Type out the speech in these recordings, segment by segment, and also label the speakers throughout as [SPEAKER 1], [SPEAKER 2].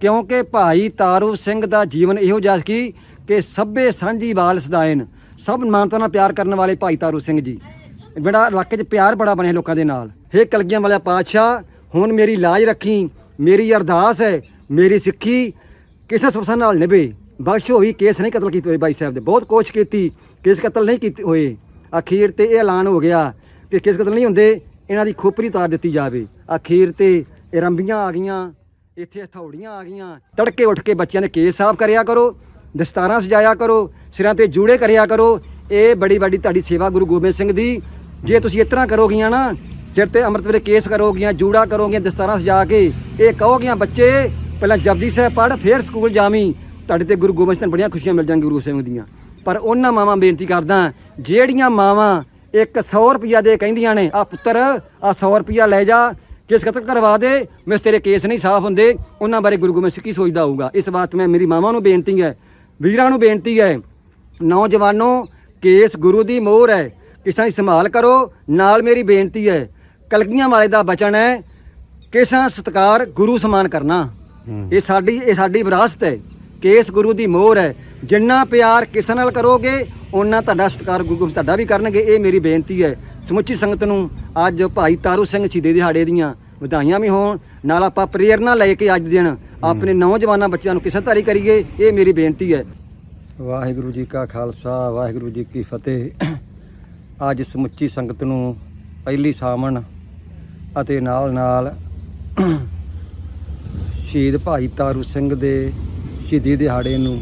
[SPEAKER 1] ਕਿਉਂਕਿ ਭਾਈ ਤਾਰੂ ਸਿੰਘ ਦਾ ਜੀਵਨ ਇਹੋ ਜਿਹਾ ਸੀ ਕਿ ਸਭੇ ਸਾਂਝੀ ਵਾਲ ਸਦਾਇਨ ਸਭ ਮਾਨਤਾ ਨਾਲ ਪਿਆਰ ਕਰਨ ਵਾਲੇ ਭਾਈ ਤਾਰੂ ਸਿੰਘ ਜੀ। ਜਿਹੜਾ ਇਲਾਕੇ 'ਚ ਪਿਆਰ ਬੜਾ ਬਣਿਆ ਲੋਕਾਂ ਦੇ ਨਾਲ। ਹੇ ਕਲਗੀਆਂ ਵਾਲਾ ਪਾਤਸ਼ਾਹ, ਹੁਣ ਮੇਰੀ ਲਾਜ ਰੱਖੀ, ਮੇਰੀ ਅਰਦਾਸ ਹੈ, ਮੇਰੀ ਸਿੱਖੀ, ਕਿਸੇ ਸੁਰਸਾ ਨਾਲ ਨਿਭੇ। ਬਖਸ਼ ਹੋਈ, ਕੇਸ ਨਹੀਂ ਕਤਲ ਕੀਤੇ ਹੋਏ ਬਾਈ ਸਾਹਿਬ ਦੇ। ਬਹੁਤ ਕੋਸ਼ਿਸ਼ ਕੀਤੀ, ਕੇਸ ਕਤਲ ਨਹੀਂ ਕੀਤੇ ਹੋਏ। ਅਖੀਰ ਤੇ ਇਹ ਐਲਾਨ ਹੋ ਗਿਆ ਕਿ ਕੇਸ ਕਤਲ ਨਹੀਂ ਹੁੰਦੇ, ਇਹਨਾਂ ਦੀ ਖੋਪਰੀ ਤਾਰ ਦਿੱਤੀ ਜਾਵੇ। ਅਖੀਰ ਤੇ ਇਹ ਰੰਬੀਆਂ ਆ ਗਈਆਂ। ਇੱਥੇ ਹਥੌੜੀਆਂ ਆ ਗਈਆਂ। ਤੜਕੇ ਉੱਠ ਕੇ ਬੱਚਿਆਂ ਦੇ ਕੇਸ ਸਾਫ਼ ਕਰਿਆ ਕਰੋ, ਦਸਤਾਰਾਂ ਸਜਾਇਆ ਕਰੋ, ਸਿਰਾਂ ਤੇ ਜੂੜੇ ਕਰਿਆ ਕਰੋ। ਇਹ ਬੜੀ ਵੱਡੀ ਤੁਹਾਡੀ ਸੇਵਾ ਗੁਰੂ ਗੋਬਿੰਦ ਸਿੰਘ ਦੀ। ਜੇ ਤੁਸੀਂ ਇਸ ਤਰ੍ਹਾਂ ਕਰੋਗੀਆਂ ਨਾ, ਸਿਰ ਤੇ ਅੰਮ੍ਰਿਤ ਵੇਲੇ ਕੇਸ ਕਰੋਗੀਆਂ, ਜੂੜਾ ਕਰੋਗੀਆਂ, ਦਸਤਾਰਾਂ ਸਜਾ ਕੇ, ਇਹ ਕਹੋਗੀਆਂ ਬੱਚੇ, ਪਹਿਲਾਂ ਜਪਜੀ ਸਾਹਿਬ ਪੜ੍ਹ, ਫਿਰ ਸਕੂਲ ਜਾਵੀਂ। ਤੁਹਾਡੇ ਤੇ ਗੁਰੂ ਗੋਬਿੰਦ ਸਿੰਘ ਨੂੰ ਬੜੀਆਂ ਖੁਸ਼ੀਆਂ ਮਿਲ ਜਾਣਗੀਆਂ ਗੁਰੂ ਸਿੰਘ ਦੀਆਂ। ਪਰ ਉਹਨਾਂ ਮਾਵਾਂ ਬੇਨਤੀ ਕਰਦਾ, ਜਿਹੜੀਆਂ ਮਾਵਾਂ ਇੱਕ 100 ਰੁਪਿਆ ਦੇ ਕਹਿੰਦੀਆਂ ਨੇ ਆ ਪੁੱਤਰ ਆ 100 ਰੁਪਿਆ ਲੈ ਜਾ ਕਿਸ ਕਤਲ ਕਰਵਾ ਦੇ? ਮੈਂ ਤੇਰੇ ਕੇਸ ਨਹੀਂ ਸਾਫ਼ ਹੁੰਦੇ। ਉਹਨਾਂ ਬਾਰੇ ਗੁਰੂ ਗੋਬਿੰਦ ਸਿੰਘ ਕੀ ਸੋਚਦਾ ਹੋਊਗਾ। ਇਸ ਬਾਤ ਮੈਂ ਮੇਰੀ ਮਾਵਾਂ ਨੂੰ ਬੇਨਤੀ ਹੈ ਵੀਰਾਂ ਨੂੰ ਬੇਨਤੀ ਹੈ ਨੌਜਵਾਨੋ ਕੇਸ ਗੁਰੂ ਦੀ ਮੋਹਰ ਹੈ। ਕਿਸਾਂ ਦੀ ਸੰਭਾਲ ਕਰੋ? ਨਾਲ ਮੇਰੀ ਬੇਨਤੀ ਹੈ ਕਲਗੀਆਂ ਵਾਲੇ ਦਾ ਬਚਨ ਹੈ ਕਿਸਾਂ ਸਤਕਾਰ ਗੁਰੂ ਸਮਾਨ ਕਰਨਾ। ਇਹ ਸਾਡੀ ਇਹ ਸਾਡੀ ਵਿਰਾਸਤ ਹੈ। ਕੇਸ ਗੁਰੂ ਦੀ ਮੋਹਰ ਹੈ। ਜਿੰਨਾ ਪਿਆਰ ਕਿਸੇ ਨਾਲ ਕਰੋਗੇ ਉਹਨਾਂ ਤੁਹਾਡਾ ਸਤਕਾਰ ਗੁਰੂ ਤੁਹਾਡਾ ਵੀ ਕਰਨਗੇ। ਇਹ ਮੇਰੀ ਬੇਨਤੀ ਹੈ। ਸਮੁੱਚੀ ਸੰਗਤ ਨੂੰ ਅੱਜ ਭਾਈ ਤਾਰੂ ਸਿੰਘ ਸ਼ਹੀਦੇ ਦਿਹਾੜੇ ਦੀਆਂ ਵਧਾਈਆਂ ਵੀ ਹੋਣ। ਨਾਲ ਆਪਾਂ ਪ੍ਰੇਰਨਾ ਲੈ ਕੇ ਅੱਜ ਦਿਨ ਆਪਣੇ ਨੌਜਵਾਨਾਂ ਬੱਚਿਆਂ ਨੂੰ ਕਿਸੇ ਧਾਰੀ ਕਰੀਏ ਇਹ ਮੇਰੀ ਬੇਨਤੀ ਹੈ। ਵਾਹਿਗੁਰੂ ਜੀ ਕਾ ਖਾਲਸਾ ਵਾਹਿਗੁਰੂ ਜੀ ਕੀ ਫਤਿਹ। ਅੱਜ ਸਮੁੱਚੀ ਸੰਗਤ ਨੂੰ ਪਹਿਲੀ ਸਾਵਣ ਅਤੇ ਨਾਲ ਨਾਲ ਸ਼ਹੀਦ ਭਾਈ ਤਾਰੂ ਸਿੰਘ ਦੇ ਸ਼ਹੀਦੀ ਦਿਹਾੜੇ ਨੂੰ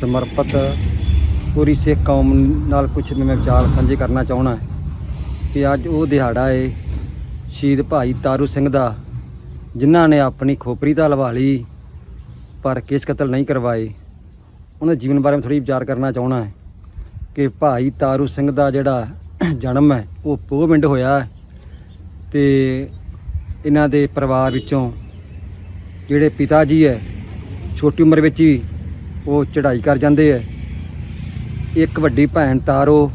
[SPEAKER 1] ਸਮਰਪਿਤ ਪੂਰੀ ਸਿੱਖ ਕੌਮ ਨਾਲ ਕੁਝ ਮੈਂ ਵਿਚਾਰ ਸਾਂਝੇ ਕਰਨਾ ਚਾਹਣਾ ਕਿ ਅੱਜ ਉਹ ਦਿਹਾੜਾ ਹੈ ਸ਼ਹੀਦ ਭਾਈ ਤਾਰੂ ਸਿੰਘ ਦਾ, ਜਿਨ੍ਹਾਂ ਨੇ ਆਪਣੀ ਖੋਪਰੀ ਤਾਂ ਲਵਾ ਲਈ, ਪਰ ਕੇਸ ਕਤਲ ਨਹੀਂ ਕਰਵਾਏ। ਉਹਨਾਂ ਦੇ ਜੀਵਨ ਬਾਰੇ ਮੈਂ ਥੋੜੀ ਵਿਚਾਰ ਕਰਨਾ ਚਾਹਣਾ ਹੈ ਕਿ ਭਾਈ ਤਾਰੂ ਸਿੰਘ ਦਾ ਜਿਹੜਾ ਜਨਮ ਹੈ, ਉਹ ਪੋਹ ਪਿੰਡ ਹੋਇਆ ਹੈ ਤੇ ਇਹਨਾਂ ਦੇ ਪਰਿਵਾਰ ਵਿੱਚੋਂ ਜਿਹੜੇ ਪਿਤਾ ਜੀ ਹੈ, ਛੋਟੀ ਉਮਰ ਵਿੱਚ ਹੀ ਉਹ ਚੜ੍ਹਾਈ ਕਰ ਜਾਂਦੇ ਹੈ। ਇੱਕ ਵੱਡੀ ਭੈਣ ਤਾਰੋ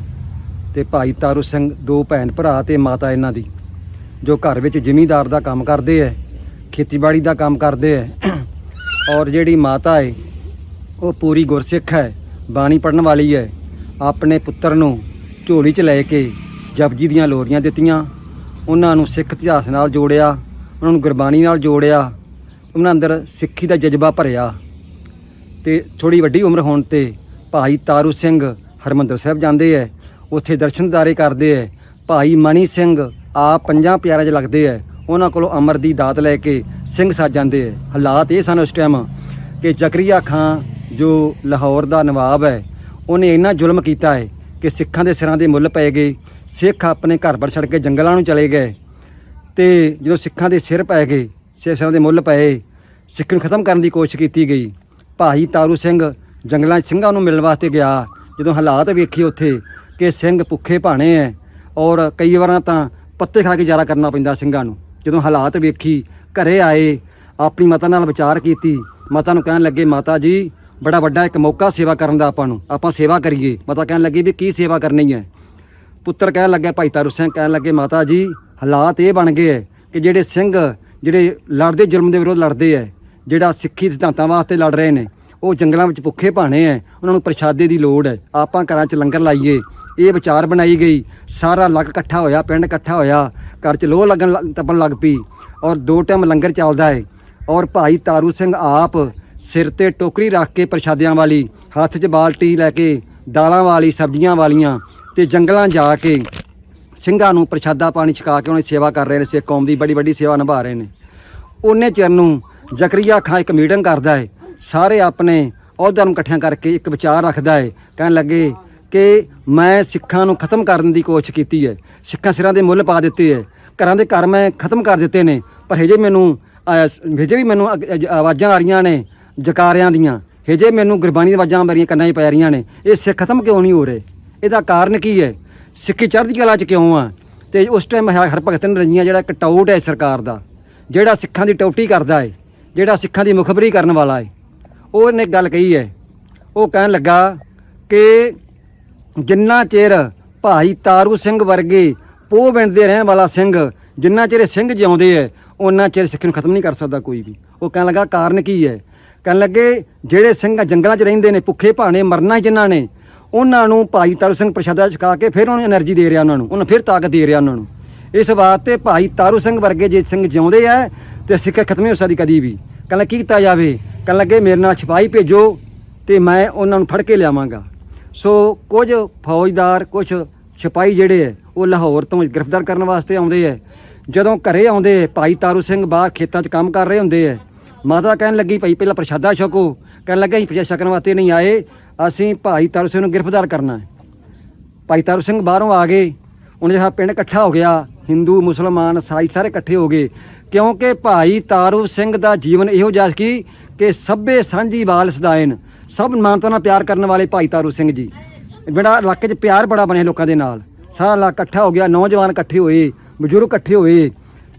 [SPEAKER 1] ਤੇ ਭਾਈ ਤਾਰੂ ਸਿੰਘ ਦੋ ਭੈਣ ਭਰਾ ਤੇ ਮਾਤਾ ਇਹਨਾਂ ਦੀ, ਜੋ ਘਰ ਵਿੱਚ ਜ਼ਿਮੀਂਦਾਰ ਦਾ ਕੰਮ ਕਰਦੇ ਹੈ ਖੇਤੀਬਾੜੀ ਦਾ ਕੰਮ ਕਰਦੇ ਹੈ ਔਰ ਜਿਹੜੀ ਮਾਤਾ ਹੈ ਉਹ ਪੂਰੀ ਗੁਰਸਿੱਖ ਹੈ ਬਾਣੀ ਪੜਨ ਵਾਲੀ ਹੈ ਆਪਣੇ ਪੁੱਤਰ ਨੂੰ ਝੋਲੀ 'ਚ ਲੈ ਕੇ ਜਪਜੀ ਦੀਆਂ ਲੋਰੀਆਂ ਦਿੱਤੀਆਂ। ਉਹਨਾਂ ਨੂੰ ਸਿੱਖ ਇਤਿਹਾਸ ਨਾਲ ਜੋੜਿਆ, ਉਹਨਾਂ ਨੂੰ ਗੁਰਬਾਣੀ ਨਾਲ ਜੋੜਿਆ, ਉਹਨਾਂ ਅੰਦਰ ਸਿੱਖੀ ਦਾ ਜਜ਼ਬਾ ਭਰਿਆ। ਤੇ ਥੋੜੀ ਵੱਡੀ ਉਮਰ ਹੋਣ ਤੇ ਭਾਈ ਤਾਰੂ ਸਿੰਘ ਹਰਮੰਦਰ ਸਾਹਿਬ ਜਾਂਦੇ ਐ। ਉੱਥੇ ਦਰਸ਼ਨਦਾਰੇ ਕਰਦੇ ਐ। ਭਾਈ ਮਣੀ ਸਿੰਘ ਆਪ ਪੰਜਾਂ ਪਿਆਰਿਆਂ 'ਚ ਲੱਗਦੇ ਐ। ਉਹਨਾਂ ਕੋਲੋਂ ਅਮਰ ਦੀ ਦਾਤ ਲੈ ਕੇ ਸਿੰਘ ਸੱਜ ਜਾਂਦੇ ਐ। ਹਾਲਾਤ ਇਹ ਸਨ ਉਸ ਟਾਈਮ ਕਿ ਜ਼ਕਰੀਆ ਖਾਂ ਜੋ ਲਾਹੌਰ ਦਾ ਨਵਾਬ ਹੈ ਉਹਨੇ ਇੰਨਾ ਜ਼ੁਲਮ ਕੀਤਾ ਹੈ ਕਿ ਸਿੱਖਾਂ ਦੇ ਸਿਰਾਂ ਦੇ ਮੁੱਲ ਪਏ ਗਏ। ਸਿੱਖ ਆਪਣੇ ਘਰ-ਬਾਰ ਛੱਡ ਕੇ ਜੰਗਲਾਂ ਨੂੰ ਚਲੇ ਗਏ। ਤੇ ਜਦੋਂ ਸਿੱਖਾਂ ਦੇ ਸਿਰ ਪੈ ਗਏ, ਸਿਰ ਸਿਰਾਂ ਦੇ ਮੁੱਲ ਪਏ, ਸਿੱਖ ਨੂੰ ਖਤਮ ਕਰਨ ਦੀ ਕੋਸ਼ਿਸ਼ ਕੀਤੀ ਗਈ। ਭਾਈ ਤਾਰੂ ਸਿੰਘ ਜੰਗਲਾਂ 'ਚ ਸਿੰਘਾਂ ਨੂੰ ਮਿਲਣ ਵਾਸਤੇ ਗਿਆ। ਜਦੋਂ ਹਾਲਾਤ ਵੇਖੇ ਉੱਥੇ ਕਿ ਸਿੰਘ ਭੁੱਖੇ ਭਾਣੇ ਐ ਔਰ ਕਈ ਵਾਰਾਂ ਤਾਂ ਪੱਤੇ ਖਾ ਕੇ ਗੁਜ਼ਾਰਾ ਕਰਨਾ ਪੈਂਦਾ ਸਿੰਘਾਂ ਨੂੰ। ਜਦੋਂ ਹਾਲਾਤ ਵੇਖੀ, ਘਰੇ ਆਏ, ਆਪਣੀ ਮਾਤਾ ਨਾਲ ਵਿਚਾਰ ਕੀਤੀ, ਮਾਤਾ ਨੂੰ ਕਹਿਣ ਲੱਗੇ, ਮਾਤਾ ਜੀ, ਬੜਾ ਵੱਡਾ ਇੱਕ ਮੌਕਾ ਸੇਵਾ ਕਰਨ ਦਾ ਆਪਾਂ ਨੂੰ। ਆਪਾਂ ਸੇਵਾ ਕਰੀਏ। ਮਾਤਾ ਕਹਿਣ ਲੱਗੀ ਵੀ ਕੀ ਸੇਵਾ ਕਰਨੀ ਹੈ ਪੁੱਤਰ ਕਹਿਣ ਲੱਗਾ, ਭਾਈ ਤਾਰੂ ਸਿੰਘ ਕਹਿਣ ਲੱਗੇ, ਮਾਤਾ ਜੀ, ਹਾਲਾਤ ਇਹ ਬਣ ਗਏ ਹੈ ਕਿ ਜਿਹੜੇ ਸਿੰਘ, ਜਿਹੜੇ ਲੜਦੇ ਜ਼ੁਲਮ ਦੇ ਵਿਰੋਧ ਲੜਦੇ ਐ, ਜਿਹੜਾ ਸਿੱਖੀ ਸਿਧਾਂਤਾਂ ਵਾਸਤੇ ਲੜ ਰਹੇ ਨੇ, ਉਹ ਜੰਗਲਾਂ ਵਿੱਚ ਭੁੱਖੇ ਭਾਣੇ ਐ, ਉਹਨਾਂ ਨੂੰ ਪ੍ਰਸ਼ਾਦੇ ਦੀ ਲੋੜ ਹੈ ਆਪਾਂ ਘਰਾਂ 'ਚ ਲੰਗਰ ਲਾਈਏ ਇਹ ਵਿਚਾਰ ਬਣਾਈ ਗਈ। ਸਾਰਾ ਲੱਗ ਇਕੱਠਾ ਹੋਇਆ, ਪਿੰਡ ਇਕੱਠਾ ਹੋਇਆ। ਘਰ 'ਚ ਲੋਹ ਲੱਗਣ ਲ- ਤਪਣ ਲੱਗ ਪਈ ਔਰ ਦੋ ਟਾਈਮ ਲੰਗਰ ਚੱਲਦਾ ਹੈ ਔਰ ਭਾਈ ਤਾਰੂ ਸਿੰਘ ਆਪ ਸਿਰ ਤੇ ਟੋਕਰੀ ਰੱਖ ਕੇ ਪ੍ਰਸ਼ਾਦਿਆਂ ਵਾਲੀ, ਹੱਥ 'ਚ ਬਾਲਟੀ ਲੈ ਕੇ ਦਾਲਾਂ ਵਾਲੀ, ਸਬਜ਼ੀਆਂ ਵਾਲੀਆਂ ਤੇ ਜੰਗਲਾਂ ਜਾ ਕੇ ਸਿੰਘਾਂ ਨੂੰ ਪ੍ਰਸ਼ਾਦਾ ਪਾਣੀ ਛਕਾ ਕੇ ਉਹਨੇ ਸੇਵਾ ਕਰ ਰਹੇ ਨੇ, ਸਿੱਖ ਕੌਮ ਦੀ ਬੜੀ ਵੱਡੀ ਸੇਵਾ ਨਿਭਾ ਰਹੇ ਨੇ। ਉਹਨੇ ਚਿਰ ਨੂੰ ਜ਼ਕਰੀਆ ਖਾਂ ਇੱਕ ਮੀਟਿੰਗ ਕਰਦਾ ਹੈ ਸਾਰੇ ਆਪਣੇ ਅਹੁਦਿਆਂ ਨੂੰ ਇਕੱਠਿਆਂ ਕਰਕੇ ਇੱਕ ਵਿਚਾਰ ਰੱਖਦਾ ਹੈ ਕਹਿਣ ਲੱਗੇ ਕਿ ਮੈਂ ਸਿੱਖਾਂ ਨੂੰ ਖਤਮ ਕਰਨ ਦੀ ਕੋਸ਼ਿਸ਼ ਕੀਤੀ ਹੈ। ਸਿੱਖਾਂ ਸਿਰਾਂ ਦੇ ਮੁੱਲ ਪਾ ਦਿੱਤੇ ਹੈ। ਘਰਾਂ ਦੇ ਘਰ ਮੈਂ ਖਤਮ ਕਰ ਦਿੱਤੇ ਨੇ। ਪਰ ਹਜੇ ਮੈਨੂੰ ਹਜੇ ਵੀ ਮੈਨੂੰ ਅਗ- ਆਵਾਜ਼ਾਂ ਆ ਰਹੀਆਂ ਨੇ ਜਕਾਰਿਆਂ ਦੀਆਂ। ਹਜੇ ਮੈਨੂੰ ਗੁਰਬਾਣੀ ਦੀਆਂ ਆਵਾਜ਼ਾਂ ਮੇਰੀਆਂ ਕੰਨਾਂ 'ਚ ਪੈ ਰਹੀਆਂ ਨੇ। ਇਹ ਸਿੱਖ ਖਤਮ ਕਿਉਂ ਨਹੀਂ ਹੋ ਰਹੇ? ਇਹਦਾ ਕਾਰਨ ਕੀ ਹੈ? ਸਿੱਖੀ ਚੜ੍ਹਦੀ ਕਲਾ 'ਚ ਕਿਉਂ ਆ? ਤੇ ਉਸ ਟਾਈਮ ਹਰਭਗਤ ਨਰੰਜੀਆਂ ਜਿਹੜਾ ਇੱਕ ਟਾਊਟ ਹੈ ਸਰਕਾਰ ਦਾ, ਜਿਹੜਾ ਸਿੱਖਾਂ ਦੀ ਟੌਟੀ ਕਰਦਾ ਹੈ, ਜਿਹੜਾ ਸਿੱਖਾਂ ਦੀ ਮੁਖਬਰੀ ਕਰਨ ਵਾਲਾ ਹੈ। ਉਹਨੇ ਗੱਲ ਕਹੀ ਹੈ। ਉਹ ਕਹਿਣ ਲੱਗਾ ਕਿ ਜਿੰਨਾ ਚਿਰ ਭਾਈ ਤਾਰੂ ਸਿੰਘ ਵਰਗੇ ਪੋਹ ਪਿੰਡ ਦੇ ਰਹਿਣ ਵਾਲਾ ਸਿੰਘ ਜਿੰਨਾ ਚਿਰ ਸਿੰਘ ਜਿਉਂਦੇ ਐ ਉਹਨਾਂ ਚਿਰ ਸਿੱਖ ਨੂੰ ਖਤਮ ਨਹੀਂ ਕਰ ਸਕਦਾ ਕੋਈ ਵੀ। ਉਹ ਕਹਿਣ ਲੱਗਾ, ਕਾਰਨ ਕੀ ਹੈ ਕਹਿਣ ਲੱਗੇ, ਜਿਹੜੇ ਸਿੰਘ ਜੰਗਲਾਂ 'ਚ ਰਹਿੰਦੇ ਨੇ, ਭੁੱਖੇ ਭਾਣੇ, ਮਰਨਾ ਹੀ ਜਿਨ੍ਹਾਂ ਨੇ, ਉਹਨਾਂ ਨੂੰ ਭਾਈ ਤਾਰੂ ਸਿੰਘ ਪ੍ਰਸ਼ਾਦਾ ਛਕਾ ਕੇ ਫਿਰ ਉਹਨਾਂ ਨੂੰ એનર્ਜੀ ਦੇ ਰਿਹਾ ਉਹਨਾਂ ਨੂੰ, ਉਹਨਾਂ ਫਿਰ ਤਾਕਤ ਦੇ ਰਿਹਾ ਉਹਨਾਂ ਨੂੰ। ਇਸ ਵਾਸਤੇ ਭਾਈ ਤਾਰੂ ਸਿੰਘ ਵਰਗੇ ਜੇ ਸਿੰਘ ਜਿਉਂਦੇ ਆ ਤੇ ਸਿੱਖ ਖਤਮ ਹੀ ਹੋ ਸਕਦੀ ਕਦੀ ਵੀ। ਕਹਿਣ ਲੱਗਾ, ਕੀ ਕੀਤਾ ਜਾਵੇ? ਕਹਿਣ ਲੱਗੇ, ਮੇਰੇ ਨਾਲ ਛਪਾਈ ਭੇਜੋ ਤੇ ਮੈਂ ਉਹਨਾਂ ਨੂੰ ਫੜ ਕੇ ਲਿਆਵਾਂਗਾ। ਸੋ ਕੁਝ ਫੌਜਦਾਰ, ਕੁਝ ਸਿਪਾਹੀ ਜਿਹੜੇ ਹੈ ਉਹ ਲਾਹੌਰ ਤੋਂ ਗ੍ਰਿਫਤਾਰ ਕਰਨ ਵਾਸਤੇ ਆਉਂਦੇ ਹੈ ਜਦੋਂ ਘਰੇ ਆਉਂਦੇ ਭਾਈ ਤਾਰੂ ਸਿੰਘ ਬਾਹਰ ਖੇਤਾਂ 'ਚ ਕੰਮ ਕਰ ਰਹੇ ਹੁੰਦੇ ਹੈ ਮਾਤਾ ਕਹਿਣ ਲੱਗੀ, ਭਾਈ, ਪਹਿਲਾਂ ਪ੍ਰਸ਼ਾਦਾ ਛਕੋ। ਕਹਿਣ ਲੱਗਾ, ਅਸੀਂ ਪ੍ਰਸ਼ਾਦਾ ਛਕਣ ਵਾਸਤੇ ਨਹੀਂ ਆਏ। ਅਸੀਂ ਭਾਈ ਤਾਰੂ ਸਿੰਘ ਨੂੰ ਗ੍ਰਿਫਤਾਰ ਕਰਨਾ ਹੈ ਭਾਈ ਤਾਰੂ ਸਿੰਘ ਬਾਹਰੋਂ ਆ ਗਏ। ਉਹਨਾਂ ਦਾ ਪਿੰਡ ਇਕੱਠਾ ਹੋ ਗਿਆ। ਹਿੰਦੂ, ਮੁਸਲਮਾਨ, ਸਾਈ ਸਾਰੇ ਇਕੱਠੇ ਹੋ ਗਏ। ਕਿਉਂਕਿ ਭਾਈ ਤਾਰੂ ਸਿੰਘ ਦਾ ਜੀਵਨ ਇਹੋ ਜਿਹਾ ਸੀ ਕਿ ਸਭੇ ਸਾਂਝੀ ਵਾਲ ਸਦਾਇਨ ਸਭ ਮਾਨਤਾ ਨਾਲ ਪਿਆਰ ਕਰਨ ਵਾਲੇ ਭਾਈ ਤਾਰੂ ਸਿੰਘ ਜੀ। ਜਿਹੜਾ ਇਲਾਕੇ 'ਚ ਪਿਆਰ ਬੜਾ ਬਣਿਆ ਲੋਕਾਂ ਦੇ ਨਾਲ। ਸਾਰਾ ਇਲਾਕਾ ਇਕੱਠਾ ਹੋ ਗਿਆ, ਨੌਜਵਾਨ ਇਕੱਠੇ ਹੋਏ, ਬਜ਼ੁਰਗ ਇਕੱਠੇ ਹੋਏ।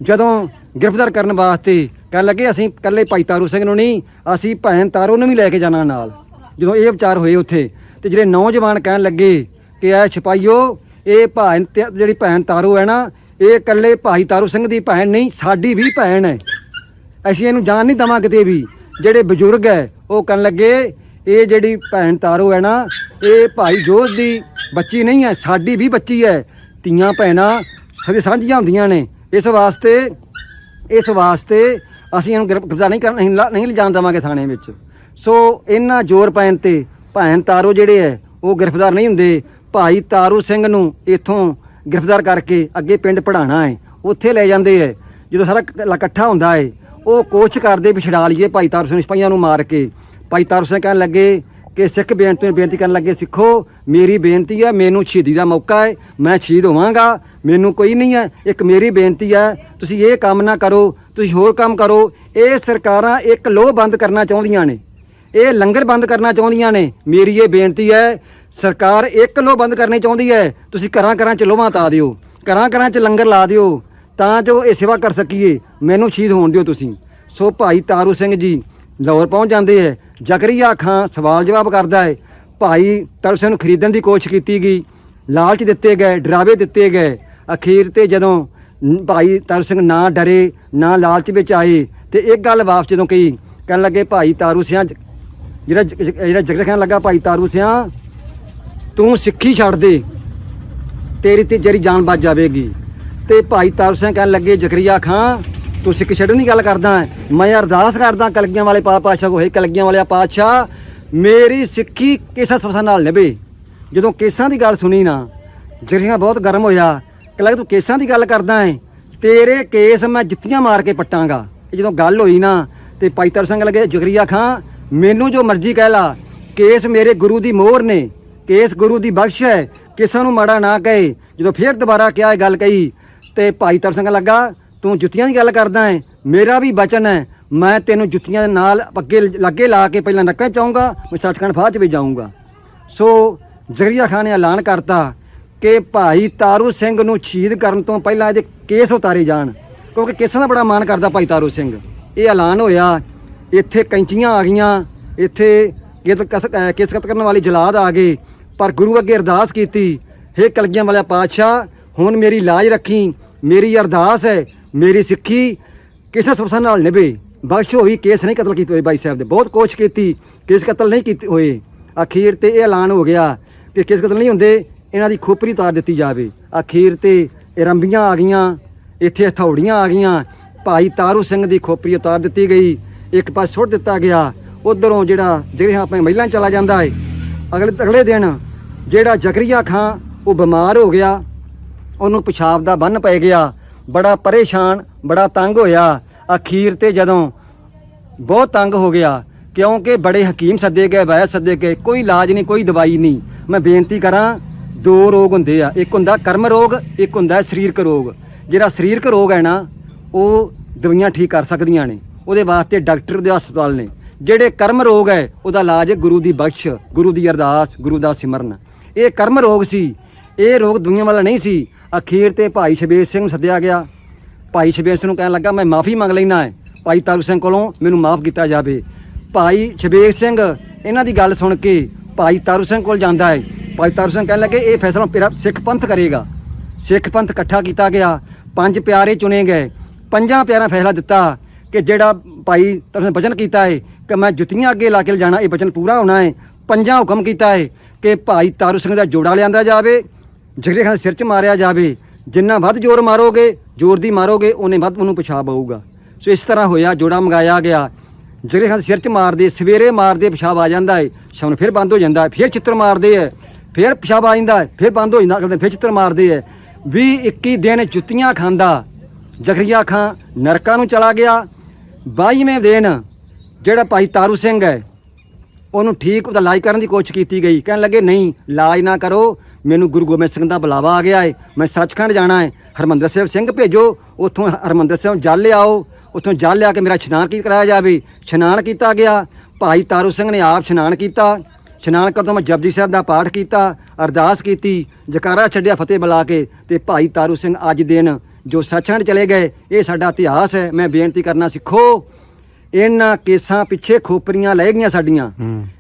[SPEAKER 1] ਜਦੋਂ ਗ੍ਰਿਫਤਾਰ ਕਰਨ ਵਾਸਤੇ ਕਹਿਣ ਲੱਗੇ, ਅਸੀਂ ਇਕੱਲੇ ਭਾਈ ਤਾਰੂ ਸਿੰਘ ਨੂੰ ਨਹੀਂ, ਅਸੀਂ ਭੈਣ ਤਾਰੂ ਨੂੰ ਵੀ ਲੈ ਕੇ ਜਾਣਾ ਨਾਲ। ਜਦੋਂ ਇਹ ਵਿਚਾਰ ਹੋਏ ਉੱਥੇ, ਤੇ ਜਿਹੜੇ ਨੌਜਵਾਨ ਕਹਿਣ ਲੱਗੇ ਕਿ ਇਹ ਛਪਾਈਓ, ਇਹ ਭੈਣ ਜਿਹੜੀ ਭੈਣ ਤਾਰੂ ਹੈ ਨਾ, ਇਹ ਇਕੱਲੇ ਭਾਈ ਤਾਰੂ ਸਿੰਘ ਦੀ ਭੈਣ ਨਹੀਂ, ਸਾਡੀ ਵੀ ਭੈਣ ਹੈ। ਅਸੀਂ ਇਹਨੂੰ ਜਾਣ ਨਹੀਂ ਦਵਾਂ ਕਿਤੇ ਵੀ। ਜਿਹੜੇ ਬਜ਼ੁਰਗ ਹੈ, ਉਹ ਕਹਿਣ ਲੱਗੇ ਇਹ ਜਿਹੜੀ ਭੈਣ ਤਾਰੂ ਹੈ ਨਾ, ਇਹ ਭਾਈ ਜੋਧ ਦੀ ਬੱਚੀ ਨਹੀਂ ਹੈ, ਸਾਡੀ ਵੀ ਬੱਚੀ ਹੈ। ਧੀਆਂ ਭੈਣਾਂ ਸਾਰੇ ਸਾਂਝੀਆਂ ਹੁੰਦੀਆਂ ਨੇ। ਇਸ ਵਾਸਤੇ ਇਸ ਵਾਸਤੇ ਅਸੀਂ ਇਹਨੂੰ ਗ੍ਰਿਫਤਾਰ ਨਹੀਂ ਕਰਨ ਨਹੀਂ ਲਿਜਾਣ ਦੇਵਾਂਗੇ ਥਾਣੇ ਵਿੱਚ। ਸੋ ਇਹਨਾਂ ਜ਼ੋਰ ਪੈਣ ਤੇ ਭੈਣ ਤਾਰੂ ਜਿਹੜੇ ਹੈ, ਉਹ ਗ੍ਰਿਫਤਾਰ ਨਹੀਂ ਹੁੰਦੇ। ਭਾਈ ਤਾਰੂ ਸਿੰਘ ਨੂੰ ਇੱਥੋਂ ਗ੍ਰਿਫਤਾਰ ਕਰਕੇ ਅੱਗੇ ਪਿੰਡ ਪੜਾਣਾ ਹੈ। ਉੱਥੇ ਲੈ ਜਾਂਦੇ ਹੈ। ਜਦੋਂ ਸਾਰਾ ਕ- ਇਕੱਠਾ ਹੁੰਦਾ ਹੈ, ਉਹ ਕੋਸ਼ਿਸ਼ ਕਰਦੇ ਵੀ ਛਡਾ ਲਈਏ ਭਾਈ ਤਾਰੂ ਸਿੰਘ ਸਿਪਾਹੀਆਂ ਨੂੰ ਮਾਰ ਕੇ। ਭਾਈ ਤਾਰੂ ਸਿੰਘ ਕਹਿਣ ਲੱਗੇ ਕਿ ਸਿੱਖ ਬੇਨਤੀ ਬੇਨਤੀ ਕਰਨ ਲੱਗੇ, ਸਿੱਖੋ, ਮੇਰੀ ਬੇਨਤੀ ਹੈ, ਮੈਨੂੰ ਸ਼ਹੀਦੀ ਦਾ ਮੌਕਾ ਹੈ, ਮੈਂ ਸ਼ਹੀਦ ਹੋਵਾਂਗਾ, ਮੈਨੂੰ ਕੋਈ ਨਹੀਂ ਹੈ, ਇੱਕ ਮੇਰੀ ਬੇਨਤੀ ਹੈ, ਤੁਸੀਂ ਇਹ ਕੰਮ ਨਾ ਕਰੋ, ਤੁਸੀਂ ਹੋਰ ਕੰਮ ਕਰੋ, ਇਹ ਸਰਕਾਰਾਂ ਇੱਕ ਲੋਹ ਬੰਦ ਕਰਨਾ ਚਾਹੁੰਦੀਆਂ ਨੇ, ਇਹ ਲੰਗਰ ਬੰਦ ਕਰਨਾ ਚਾਹੁੰਦੀਆਂ ਨੇ, ਮੇਰੀ ਇਹ ਬੇਨਤੀ ਹੈ, ਸਰਕਾਰ ਇੱਕ ਲੋਹ ਬੰਦ ਕਰਨੀ ਚਾਹੁੰਦੀ ਹੈ, ਤੁਸੀਂ ਘਰਾਂ ਘਰਾਂ ਚ ਲੋਹਾਂ ਤਾ ਦਿਓ, ਘਰਾਂ ਘਰਾਂ ਚ ਲੰਗਰ ਲਾ ਦਿਓ, ਤਾਂ ਜੋ ਇਹ ਸੇਵਾ ਕਰ ਸਕੀਏ, ਮੈਨੂੰ ਸ਼ਹੀਦ ਹੋਣ ਦਿਓ ਤੁਸੀਂ। ਸੋ ਭਾਈ ਤਾਰੂ ਸਿੰਘ ਜੀ ਲਾਹੌਰ ਪਹੁੰਚ ਜਾਂਦੇ ਹੈ। ਜ਼ਕਰੀਆ ਖਾਂ ਸਵਾਲ ਜਵਾਬ ਕਰਦਾ ਹੈ। ਭਾਈ ਤਾਰੂ ਸਿੰਘ ਨੂੰ ਖਰੀਦਣ ਦੀ ਕੋਸ਼ਿਸ਼ ਕੀਤੀ ਗਈ। ਲਾਲਚ ਦਿੱਤੇ ਗਏ, ਡਰਾਵੇ ਦਿੱਤੇ ਗਏ। ਅਖੀਰ ਤੇ ਜਦੋਂ ਭਾਈ ਤਾਰੂ ਸਿੰਘ ਨਾ ਡਰੇ, ਨਾ ਲਾਲਚ ਵਿੱਚ ਆਏ ਤੇ ਇੱਕ ਗੱਲ ਵਾਪਸ ਜਦੋਂ ਕਹੀ, ਕਹਿਣ ਲੱਗੇ, ਭਾਈ ਤਾਰੂ ਸਿਆਂ ਜਿਹੜਾ ਜਿਹੜਾ ਜਗਰ ਖਾਨ ਲੱਗਾ, ਭਾਈ ਤਾਰੂ ਸਿੰਘ ਤੂੰ ਸਿੱਖੀ ਛੱਡ ਦੇ। ਤੇਰੀ ਤੇ ਜਿਹੜੀ ਜਾਨ ਬਚ ਜਾਵੇਗੀ। ਤੇ ਭਾਈ ਤਾਰੂ ਸਿੰਘ ਕਹਿਣ ਲੱਗੇ, ਜ਼ਕਰੀਆ ਖਾਂ ਤੂੰ ਸਿੱਖ ਛੱਡਣ ਦੀ ਗੱਲ ਕਰਦਾ ਹੈ। ਮੈਂ ਅਰਦਾਸ ਕਰਦਾ ਕਲਗੀਆਂ ਵਾਲੇ ਪਾ ਪਾਤਸ਼ਾਹ ਕੋ ਹੈ ਕਲਗੀਆਂ ਵਾਲਿਆ ਪਾਤਸ਼ਾਹ, ਮੇਰੀ ਸਿੱਖੀ ਕਿਸਾ ਸਫਸਾ ਨਾਲ ਨਿਭੇ? ਜਦੋਂ ਕੇਸਾਂ ਦੀ ਗੱਲ ਸੁਣੀ ਨਾ ਜ਼ਕਰੀਆ ਬਹੁਤ ਗਰਮ ਹੋਇਆ। ਕਿ ਲੱਗ ਤੂੰ ਕੇਸਾਂ ਦੀ ਗੱਲ ਕਰਦਾ ਹੈ। ਤੇਰੇ ਕੇਸ ਮੈਂ ਜਿੱਤੀਆਂ ਮਾਰ ਕੇ ਪੱਟਾਂਗਾ। ਇਹ ਜਦੋਂ ਗੱਲ ਹੋਈ ਨਾ, ਤੇ ਭਾਈ ਤਾਰੂ ਸਿੰਘ ਲੱਗੇ ਜ਼ਕਰੀਆ ਖਾਂ, ਮੈਨੂੰ ਜੋ ਮਰਜ਼ੀ ਕਹਿ ਲਾ, ਕੇਸ ਮੇਰੇ ਗੁਰੂ ਦੀ ਮੋਹਰ ਨੇ। ਕੇਸ ਗੁਰੂ ਦੀ ਬਖਸ਼ ਹੈ। ਕਿਸੇ ਨੂੰ ਮਾੜਾ ਨਾ ਕਹੇ। ਜਦੋਂ ਫੇਰ ਦੁਬਾਰਾ ਕਿਹਾ ਇਹ ਗੱਲ ਕਹੀ, ਤੇ ਭਾਈ ਤਰ ਸਿੰਘ ਲੱਗਾ ਤੂੰ ਜੁੱਤੀਆਂ ਦੀ ਗੱਲ ਕਰਦਾ ਹੈ? ਮੇਰਾ ਵੀ ਬਚਨ ਹੈ। ਮੈਂ ਤੈਨੂੰ ਜੁੱਤੀਆਂ ਦੇ ਨਾਲ ਅੱਗੇ ਲੱਗੇ ਲਾ ਕੇ ਪਹਿਲਾਂ ਨੱਕਾ ਚਾਹੂੰਗਾ ਮੈਂ ਸੱਚਖੰਡ ਫਾਹ ਚ ਵੀ ਜਾਊਂਗਾ। ਸੋ ਜਗਰੀਆ ਖਾਨ ਨੇ ਐਲਾਨ ਕਰਤਾ ਕਿ ਭਾਈ ਤਾਰੂ ਸਿੰਘ ਨੂੰ ਸ਼ਹੀਦ ਕਰਨ ਤੋਂ ਪਹਿਲਾਂ ਇਹਦੇ ਕੇਸ ਉਤਾਰੇ ਜਾਣ, ਕਿਉਂਕਿ ਕੇਸਾਂ ਦਾ ਬੜਾ ਮਾਣ ਕਰਦਾ ਭਾਈ ਤਾਰੂ ਸਿੰਘ। ਇਹ ਐਲਾਨ ਹੋਇਆ, ਇੱਥੇ ਕੈਂਚੀਆਂ ਆ ਗਈਆਂ, ਇੱਥੇ ਕੇਸ ਕਸ- ਕੇਸ ਕਤਲ ਕਰਨ ਵਾਲੀ ਜਲਾਦ ਆ ਗਏ ਪਰ ਗੁਰੂ ਅੱਗੇ ਅਰਦਾਸ ਕੀਤੀ, ਹੇ ਕਲਗੀਆਂ ਵਾਲਾ ਪਾਤਸ਼ਾਹ, ਹੁਣ ਮੇਰੀ ਲਾਜ ਰੱਖੀ, ਮੇਰੀ ਅਰਦਾਸ ਹੈ ਮੇਰੀ ਸਿੱਖੀ ਕਿਸੇ ਸੁਰਸਾ ਨਾਲ ਨਿਭੇ। ਬਖਸ਼ ਹੋਈ ਕੇਸ ਨਹੀਂ ਕਤਲ ਕੀਤੇ ਹੋਏ ਬਾਈ ਸਾਹਿਬ ਦੇ। ਬਹੁਤ ਕੋਸ਼ਿਸ਼ ਕੀਤੀ, ਕੇਸ ਕਤਲ ਨਹੀਂ ਕੀਤੇ ਹੋਏ। ਅਖੀਰ ਤੇ ਇਹ ਐਲਾਨ ਹੋ ਗਿਆ ਕਿ ਕੇਸ ਕਤਲ ਨਹੀਂ ਹੁੰਦੇ, ਇਹਨਾਂ ਦੀ ਖੋਪਰੀ ਉਤਾਰ ਦਿੱਤੀ ਜਾਵੇ। ਅਖੀਰ ਤੇ ਰੰਬੀਆਂ ਆ ਗਈਆਂ, ਇੱਥੇ ਹਥੌੜੀਆਂ ਆ ਗਈਆਂ। ਭਾਈ ਤਾਰੂ ਸਿੰਘ ਦੀ ਖੋਪਰੀ ਉਤਾਰ ਦਿੱਤੀ ਗਈ। ਇੱਕ ਪਾਸੇ ਸੁੱਟ ਦਿੱਤਾ ਗਿਆ। ਉਧਰੋਂ ਜਿਹੜਾ ਜਿਹੜੇ ਆਪਣੇ ਮਹਿਲਾਂ ਚਲਾ ਜਾਂਦਾ ਹੈ ਅਗਲੇ ਅਗਲੇ ਦਿਨ ਜਿਹੜਾ ਜ਼ਕਰੀਆ ਖਾਂ, ਉਹ ਬਿਮਾਰ ਹੋ ਗਿਆ। ਉਹਨੂੰ ਪਿਸ਼ਾਬ ਦਾ ਬੰਨ ਪੈ ਗਿਆ। ਬੜਾ ਪਰੇਸ਼ਾਨ, ਬੜਾ ਤੰਗ ਹੋਇਆ। ਅਖੀਰ ਤੇ ਜਦੋਂ ਬਹੁਤ ਤੰਗ ਹੋ ਗਿਆ, ਕਿਉਂਕਿ ਬੜੇ ਹਕੀਮ ਸੱਦੇ ਗਏ, ਵੈਦ ਸੱਦੇ ਗਏ, ਕੋਈ ਇਲਾਜ ਨਹੀਂ, ਕੋਈ ਦਵਾਈ ਨਹੀਂ। ਮੈਂ ਬੇਨਤੀ ਕਰਾਂ, ਦੋ ਰੋਗ ਹੁੰਦੇ ਆ। ਇੱਕ ਹੁੰਦਾ ਕਰਮ ਰੋਗ, ਇੱਕ ਹੁੰਦਾ ਸਰੀਰਕ ਰੋਗ। ਜਿਹੜਾ ਸਰੀਰਕ ਰੋਗ ਹੈ ਨਾ, ਉਹ ਦਵਾਈਆਂ ਠੀਕ ਕਰ ਸਕਦੀਆਂ ਨੇ। ਉਹਦੇ ਵਾਸਤੇ ਡਾਕਟਰ ਦੇ ਹਸਪਤਾਲ ਨੇ। ਜਿਹੜੇ ਕਰਮ ਰੋਗ ਹੈ, ਉਹਦਾ ਇਲਾਜ ਗੁਰੂ ਦੀ ਬਖਸ਼, ਗੁਰੂ ਦੀ ਅਰਦਾਸ, ਗੁਰੂ ਦਾ ਸਿਮਰਨ। ਇਹ ਕਰਮ ਰੋਗ ਸੀ, ਇਹ ਰੋਗ ਦੁਨੀਆ ਵਾਲਾ ਨਹੀਂ ਸੀ। ਅਖੀਰ ਤੇ ਭਾਈ ਸ਼ਬੀਰ ਸਿੰਘ ਨੂੰ ਸੱਦਿਆ ਗਿਆ। ਭਾਈ ਸ਼ਬੀਰ ਸਿੰਘ ਨੂੰ ਕਹਿਣ ਲੱਗਾ, ਮੈਂ ਮਾਫੀ ਮੰਗ ਲੈਣਾ ਹੈ। ਭਾਈ ਤਾਰੂ ਸਿੰਘ ਕੋਲੋਂ ਮੈਨੂੰ ਮਾਫ ਕੀਤਾ ਜਾਵੇ। ਭਾਈ ਸ਼ਬੀਰ ਸਿੰਘ, ਇਹਨਾਂ ਦੀ ਗੱਲ ਸੁਣ ਕੇ ਭਾਈ ਤਾਰੂ ਸਿੰਘ ਕੋਲ ਜਾਂਦਾ ਹੈ। ਭਾਈ ਤਾਰੂ ਸਿੰਘ ਕਹਿਣ ਲੱਗੇ, ਇਹ ਫੈਸਲਾ ਮੇਰਾ ਸਿੱਖ ਪੰਥ ਕਰੇਗਾ। ਸਿੱਖ ਪੰਥ ਇਕੱਠਾ ਕੀਤਾ ਗਿਆ। ਪੰਜ ਪਿਆਰੇ ਚੁਣੇ ਗਏ। ਪੰਜਾਂ ਪਿਆਰਾਂ ਫੈਸਲਾ ਦਿੱਤਾ ਕਿ ਜਿਹੜਾ ਭਾਈ ਤਰ੍ਹਾਂ ਵਚਨ ਕੀਤਾ ਹੈ ਕਿ ਮੈਂ ਜੁੱਤੀਆਂ ਅੱਗੇ ਲਾ ਕੇ ਜਾਣਾ ਇਹ ਵਚਨ ਪੂਰਾ ਹੋਣਾ ਹੈ। ਪੰਜਾਂ ਹੁਕਮ ਕੀਤਾ ਹੈ ਕਿ ਭਾਈ ਤਾਰੂ ਸਿੰਘ ਦਾ ਜੋੜਾ ਲਿਆਂਦਾ ਜਾਵੇ ਜਿਹੜੇ ਖਾਨ ਸਿਰ 'ਚ ਮਾਰਿਆ ਜਾਵੇ, ਜਿੰਨਾ ਵੱਧ ਜ਼ੋਰ ਮਾਰੋਗੇ, ਜ਼ੋਰ ਦੀ ਮਾਰੋਗੇ, ਉਹਨੇ ਵੱਧ ਉਹਨੂੰ ਪਿਸ਼ਾਬ ਆਊਗਾ। ਸੋ ਇਸ ਤਰ੍ਹਾਂ ਹੋਇਆ, ਜੋੜਾ ਮੰਗਾਇਆ ਗਿਆ। ਜਿਹੜੇ ਖਾਨ ਸਿਰ 'ਚ ਮਾਰਦੇ, ਸਵੇਰੇ ਮਾਰਦੇ, ਪਿਸ਼ਾਬ ਆ ਜਾਂਦਾ ਹੈ ਸ਼ਾਮ ਨੂੰ ਫਿਰ ਬੰਦ ਹੋ ਜਾਂਦਾ ਹੈ ਫਿਰ ਚਿੱਤਰ ਮਾਰਦੇ ਹੈ ਫਿਰ ਪਿਸ਼ਾਬ ਆ ਜਾਂਦਾ ਹੈ ਫਿਰ ਬੰਦ ਹੋ ਜਾਂਦਾ, ਅਗਲੇ ਫਿਰ ਚਿੱਤਰ ਮਾਰਦੇ ਹੈ 20 21 ਦਿਨ ਜੁੱਤੀਆਂ ਖਾਂਦਾ ਜ਼ਕਰੀਆ ਖਾਂ ਨਰਕਾਂ ਨੂੰ ਚਲਾ ਗਿਆ। 22ਵੇਂ ਦਿਨ ਜਿਹੜਾ ਭਾਈ ਤਾਰੂ ਸਿੰਘ ਹੈ, ਉਹਨੂੰ ਠੀਕ ਉਹਦਾ ਇਲਾਜ ਕਰਨ ਦੀ ਕੋਸ਼ਿਸ਼ ਕੀਤੀ ਗਈ। ਕਹਿਣ ਲੱਗੇ, ਨਹੀਂ, ਇਲਾਜ ਨਾ ਕਰੋ ਮੈਨੂੰ ਗੁਰੂ ਗੋਬਿੰਦ ਸਿੰਘ ਦਾ ਬੁਲਾਵਾ ਆ ਗਿਆ ਹੈ ਮੈਂ ਸੱਚਖੰਡ ਜਾਣਾ ਹੈ ਹਰਮੰਦਰ ਸਾਹਿਬ ਸਿੰਘ ਭੇਜੋ। ਉੱਥੋਂ ਹਰਮੰਦਰ ਸਾਹਿਬ ਜਲ ਲਿਆਓ। ਉੱਥੋਂ ਜਲ ਲਿਆ ਕੇ ਮੇਰਾ ਇਸ਼ਨਾਨ ਕੀ ਕਰਾਇਆ ਜਾਵੇ? ਇਸ਼ਨਾਨ ਕੀਤਾ ਗਿਆ। ਭਾਈ ਤਾਰੂ ਸਿੰਘ ਨੇ ਆਪ ਇਸ਼ਨਾਨ ਕੀਤਾ। ਇਸ਼ਨਾਨ ਕਰਦੋਂ ਮੈਂ ਜਪਜੀ ਸਾਹਿਬ ਦਾ ਪਾਠ ਕੀਤਾ, ਅਰਦਾਸ ਕੀਤੀ, ਜਕਾਰਾ ਛੱਡਿਆ ਫਤਿਹ ਬੁਲਾ ਕੇ ਤੇ ਭਾਈ ਤਾਰੂ ਸਿੰਘ ਅੱਜ ਦਿਨ ਜੋ ਸੱਚਖੰਡ ਚਲੇ ਗਏ, ਇਹ ਸਾਡਾ ਇਤਿਹਾਸ ਹੈ। ਮੈਂ ਬੇਨਤੀ ਕਰਨਾ ਸਿੱਖੋ। ਇਹਨਾਂ ਕੇਸਾਂ ਪਿੱਛੇ ਖੋਪਰੀਆਂ ਲੈ ਗਈਆਂ ਸਾਡੀਆਂ।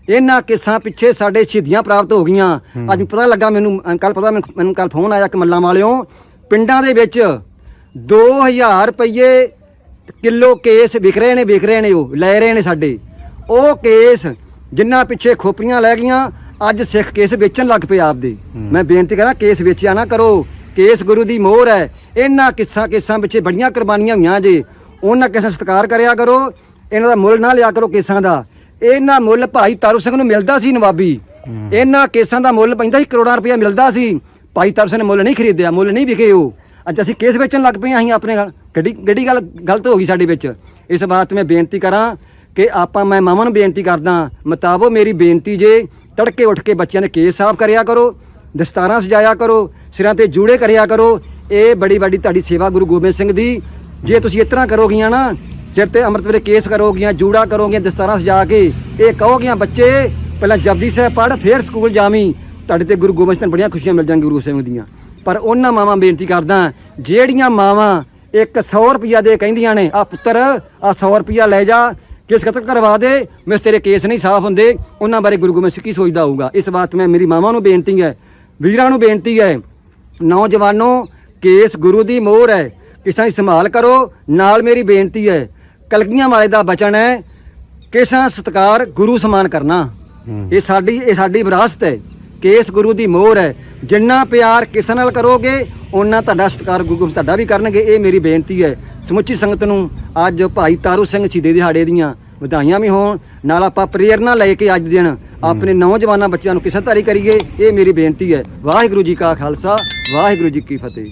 [SPEAKER 1] ਇਹਨਾਂ ਕੇਸਾਂ ਪਿੱਛੇ ਸਾਡੇ ਸ਼ਹੀਦੀਆਂ ਪ੍ਰਾਪਤ ਹੋ ਗਈਆਂ। ਅੱਜ ਪਤਾ ਲੱਗਾ ਮੈਨੂੰ ਕੱਲ ਪਤਾ ਮੈਨੂੰ- ਕੱਲ ਫੋਨ ਆਇਆ ਕਿ ਮੱਲਾਂ ਵਾਲਿਓ ਪਿੰਡਾਂ ਦੇ ਵਿੱਚ 2000 ਰੁਪਏ ਕਿਲੋ ਕੇਸ ਵਿਕ ਰਹੇ ਨੇ ਵਿਕ ਰਹੇ ਨੇ ਉਹ ਲੈ ਰਹੇ ਨੇ ਸਾਡੇ। ਉਹ ਕੇਸ ਜਿੰਨਾ ਪਿੱਛੇ ਖੋਪਰੀਆਂ ਲੈ ਗਈਆਂ ਅੱਜ ਸਿੱਖ ਕੇਸ ਵੇਚਣ ਲੱਗ ਪਏ ਆਪਦੇ। ਮੈਂ ਬੇਨਤੀ ਕਰਾਂ ਕੇਸ ਵੇਚਿਆ ਨਾ ਕਰੋ। ਕੇਸ ਗੁਰੂ ਦੀ ਮੋਹਰ ਹੈ। ਇਹਨਾਂ ਕਿੱਸਾ ਕੇਸਾਂ ਪਿੱਛੇ ਬੜੀਆਂ ਕੁਰਬਾਨੀਆਂ ਹੋਈਆਂ ਜੇ। ਉਹਨਾਂ ਕਿਸੇ ਸਤਿਕਾਰ ਕਰਿਆ ਕਰੋ। ਇਹਨਾਂ ਦਾ ਮੁੱਲ ਨਾ ਲਿਆ ਕਰੋ ਕੇਸਾਂ ਦਾ। ਇਹਨਾਂ ਮੁੱਲ ਭਾਈ ਤਾਰੂ ਸਿੰਘ ਨੂੰ ਮਿਲਦਾ ਸੀ ਨਵਾਬੀ। ਇਹਨਾਂ ਕੇਸਾਂ ਦਾ ਮੁੱਲ ਪੈਂਦਾ ਸੀ ਕਰੋੜਾਂ ਰੁਪਇਆ ਮਿਲਦਾ ਸੀ। ਭਾਈ ਤਾਰੂ ਸਿੰਘ ਨੇ ਮੁੱਲ ਨਹੀਂ ਖਰੀਦਿਆ ਮੁੱਲ ਨਹੀਂ ਵਿਕੇ ਉਹ। ਅੱਜ ਅਸੀਂ ਕੇਸ ਵੇਚਣ ਲੱਗ ਪਏ ਅਸੀਂ ਆਪਣੇ ਗੱਡੀ ਗੱਡੀ ਗੱਲ ਗਲਤ ਹੋ ਗਈ ਸਾਡੇ ਵਿੱਚ। ਇਸ ਬਾਤ ਮੈਂ ਬੇਨਤੀ ਕਰਾਂ ਕਿ ਆਪਾਂ ਮੈਂ ਮਾਮਾ ਨੂੰ ਬੇਨਤੀ ਕਰਦਾ ਮਤਾਬੋ ਮੇਰੀ ਬੇਨਤੀ ਜੇ ਤੜਕੇ ਉੱਠ ਕੇ ਬੱਚਿਆਂ ਦੇ ਕੇਸ ਸਾਫ਼ ਕਰਿਆ ਕਰੋ ਦਸਤਾਰਾਂ ਸਜਾਇਆ ਕਰੋ ਸਿਰਾਂ ਤੇ ਜੂੜੇ ਕਰਿਆ ਕਰੋ ਇਹ ਬੜੀ ਵੱਡੀ ਤੁਹਾਡੀ ਸੇਵਾ ਗੁਰੂ ਗੋਬਿੰਦ ਸਿੰਘ ਦੀ। ਜੇ ਤੁਸੀਂ ਇਸ ਤਰ੍ਹਾਂ ਕਰੋਗੀਆਂ ਨਾ ਸਿਰ ਤੇ ਅੰਮ੍ਰਿਤ ਵੇਲੇ ਕੇਸ ਕਰੋਗੀਆਂ, ਜੂੜਾ ਕਰੋਗੀਆਂ, ਦਸਤਾਰਾਂ ਸਜਾ ਕੇ ਇਹ ਕਹੋਗੀਆਂ, ਬੱਚੇ, ਪਹਿਲਾਂ ਜਪਜੀ ਸਾਹਿਬ ਪੜ੍ਹ, ਫਿਰ ਸਕੂਲ ਜਾਵੀਂ। ਤੁਹਾਡੇ ਤੇ ਗੁਰੂ ਗੋਬਿੰਦ ਸਿੰਘ ਨੂੰ ਬੜੀਆਂ ਖੁਸ਼ੀਆਂ ਮਿਲ ਜਾਣਗੀਆਂ ਗੁਰੂ ਸਾਹਿਬ ਦੀਆਂ। ਪਰ ਉਹਨਾਂ ਮਾਵਾਂ ਬੇਨਤੀ ਕਰਦਾ, ਜਿਹੜੀਆਂ ਮਾਵਾਂ ਇੱਕ 100 ਰੁਪਿਆ ਦੇ ਕਹਿੰਦੀਆਂ ਨੇ ਆ ਪੁੱਤਰ ਆ 100 ਰੁਪਿਆ ਲੈ ਜਾ, ਕਿਸ ਖਤਮ ਕਰਵਾ ਦੇ, ਮੈਂ ਤੇਰੇ ਕੇਸ ਨਹੀਂ ਸਾਫ਼ ਹੁੰਦੇ। ਉਹਨਾਂ ਬਾਰੇ ਗੁਰੂ ਗੋਬਿੰਦ ਸਿੰਘ ਕੀ ਸੋਚਦਾ ਹੋਊਗਾ? ਇਸ ਬਾਤ ਮੈਂ ਮੇਰੀ ਮਾਵਾਂ ਨੂੰ ਬੇਨਤੀ ਹੈ, ਵੀਰਾਂ ਨੂੰ ਬੇਨਤੀ ਹੈ, ਨੌਜਵਾਨੋ, ਕੇਸ ਗੁਰੂ ਦੀ ਮੋਹਰ ਹੈ। ਕਿਸਾਂ ਦੀ ਸੰਭਾਲ ਕਰੋ, ਨਾਲ ਮੇਰੀ ਬੇਨਤੀ ਹੈ ਕਲਗੀਆਂ ਵਾਲੇ ਦਾ ਬਚਨ ਹੈ ਕਿਸਾਂ ਸਤਕਾਰ ਗੁਰੂ ਸਮਾਨ ਕਰਨਾ। ਇਹ ਸਾਡੀ ਇਹ ਸਾਡੀ ਵਿਰਾਸਤ ਹੈ ਕੇਸ ਗੁਰੂ ਦੀ ਮੋਹਰ ਹੈ। ਜਿੰਨਾ ਪਿਆਰ ਕਿਸੇ ਨਾਲ ਕਰੋਗੇ ਉਹਨਾਂ ਤੁਹਾਡਾ ਸਤਕਾਰ ਗੁਰੂ ਤੁਹਾਡਾ ਵੀ ਕਰਨਗੇ। ਇਹ ਮੇਰੀ ਬੇਨਤੀ ਹੈ। ਸਮੁੱਚੀ ਸੰਗਤ ਨੂੰ ਅੱਜ ਭਾਈ ਤਾਰੂ ਸਿੰਘ ਸ਼ਹੀਦੇ ਦਿਹਾੜੇ ਦੀਆਂ ਵਧਾਈਆਂ ਵੀ ਹੋਣ। ਨਾਲ ਆਪਾਂ ਪ੍ਰੇਰਨਾ ਲੈ ਕੇ ਅੱਜ ਦਿਨ ਆਪਣੇ ਨੌਜਵਾਨਾਂ ਬੱਚਿਆਂ ਨੂੰ ਕਿਸੇ ਧਾਰੀ ਕਰੀਏ ਇਹ ਮੇਰੀ ਬੇਨਤੀ ਹੈ। ਵਾਹਿਗੁਰੂ ਜੀ ਕਾ ਖਾਲਸਾ ਵਾਹਿਗੁਰੂ ਜੀ ਕੀ ਫਤਿਹ।